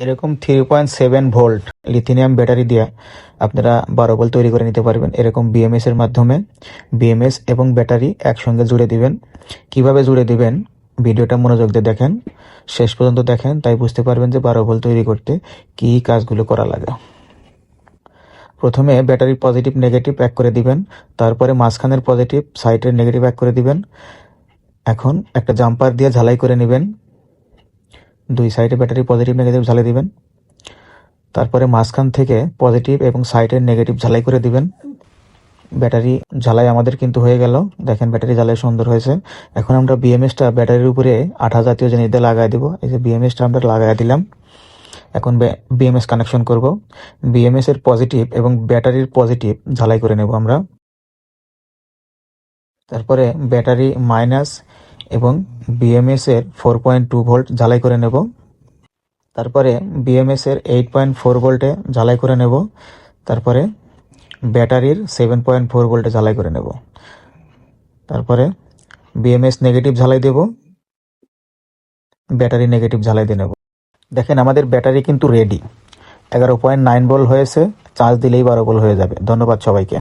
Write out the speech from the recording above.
এরকম three point seven volt lithium battery দিয়ে আপনারা বারো ভোল্ট তৈরি করে নিতে পারবেন। এরকম বিএমএস এর মাধ্যমে। বিএমএস এবং ব্যাটারি একসঙ্গে জুড়ে দিবেন। কীভাবে জুড়ে দিবেন? ভিডিওটা মনোযোগ দিয়ে দেখেন। শেষ পর্যন্ত দেখেন, তাই বুঝতে পারবেন যে বারো ভোল্ট তৈরি করতে কী কাজগুলো করা লাগে। প্রথমে ব্যাটারির পজিটিভ নেগেটিভ এক করে দিবেন। তারপরে মাঝখানের পজিটিভ সাইডের নেগেটিভ এক করে দিবেন। এখন একটা জাম্পার দিয়ে ঝালাই করে নেবেন। দুই সাইডে ব্যাটারি পজিটিভ নেগেটিভ ঝালাই দিবেন। তারপরে মাঝখান থেকে পজিটিভ এবং সাইডের নেগেটিভ ঝালাই করে দিবেন। ব্যাটারি ঝালাই আমাদের কিন্তু হয়ে গেল। দেখেন ব্যাটারি ঝালাই সুন্দর হয়েছে। এখন আমরা বিএমএসটা ব্যাটারির উপরে আঠা জাতীয় জিনিস দিয়ে লাগাই দিব। এই যে বিএমএসটা আমরা লাগাই দিলাম। এখন বিএমএস কানেকশন করব। বিএমএস এর পজিটিভ এবং ব্যাটারির পজিটিভ ঝালাই করে নেব আমরা। তারপরে ব্যাটারি মাইনাস এবং বিএমএস এর ফোর পয়েন্ট টু ভোল্ট ঝালাই করে নেব। তারপরে বিএমএস এর এইট পয়েন্ট ফোর ভোল্টে ঝালাই করে নেব। তারপরে ব্যাটারির সেভেন পয়েন্ট ফোর ভোল্টে ঝালাই করে নেব। তারপরে বিএমএস নেগেটিভ ঝালাই দেব। ব্যাটারি নেগেটিভ ঝালাই দিয়ে নেব। দেখেন, আমাদের ব্যাটারি কিন্তু রেডি এগারো পয়েন্ট নাইন ভোল্ট হয়েছে চার্জ দিলেই বারো ভোল্ট হয়ে যাবে। ধন্যবাদ সবাইকে।